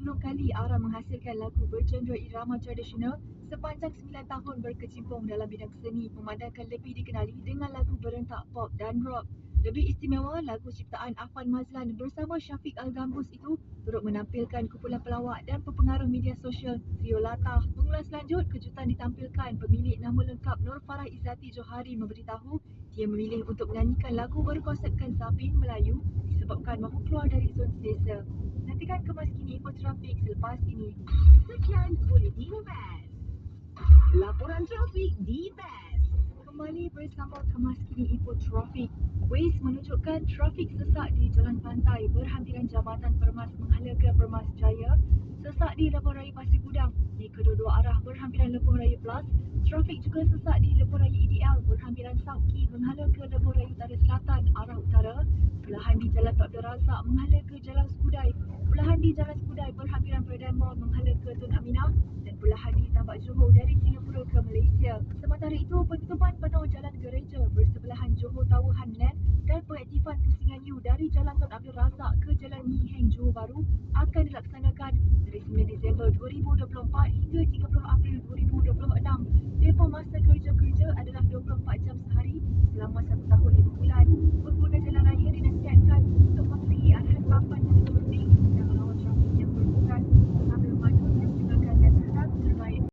kali Ara menghasilkan lagu bergenre irama tradisional sepanjang 9 tahun berkecimpung dalam bidang seni memandangkan lebih dikenali dengan lagu berentak pop dan rock. Lebih istimewa, lagu ciptaan Afan Mazlan bersama Syafiq Al-Gambus itu turut menampilkan kumpulan pelawak dan pepengaruh media sosial Trio Latah. Pengulas lanjut, kejutan ditampilkan pemilik nama lengkap Nur Farah Izzati Johari memberitahu dia memilih untuk menyanyikan lagu berkonsepkan Zabin Melayu disebabkan mahu keluar dari zon selesa. Dekat kemaskini kini trafik selepas ini. Sekian boleh di Best. Laporan trafik di Best. Kembali bersama kemas kini trafik. Waze menunjukkan trafik sesak di Jalan Pantai berhampiran Jabatan Permas menghala ke Permas Jaya. Sesak di Lepuh Raya Pasir Gudang di kedua-dua arah berhampiran Lepuh Raya Plus. Trafik juga sesak di Lepuh Raya EDL berhampiran South menghala ke Lepuh Raya Utara Selatan arah utara. Belahan di Jalan Tok Razak menghala ke Jalan Sepuluh di Jalan Sekudai berhampiran Perdana Mall menghala ke Tun Aminah dan pula hadir tambak Johor dari Singapura ke Malaysia. Sementara itu, penutupan penuh Jalan Gereja bersebelahan Johor Tower Hanlan dan pengaktifan pusingan U dari Jalan Tun Abdul Razak ke Jalan Mi Heng Johor Baru akan dilaksanakan dari 9 Disember 2024 hingga 30 April 2026. Tempoh masa kerja-kerja adalah 24 jam sehari selama satu tahun.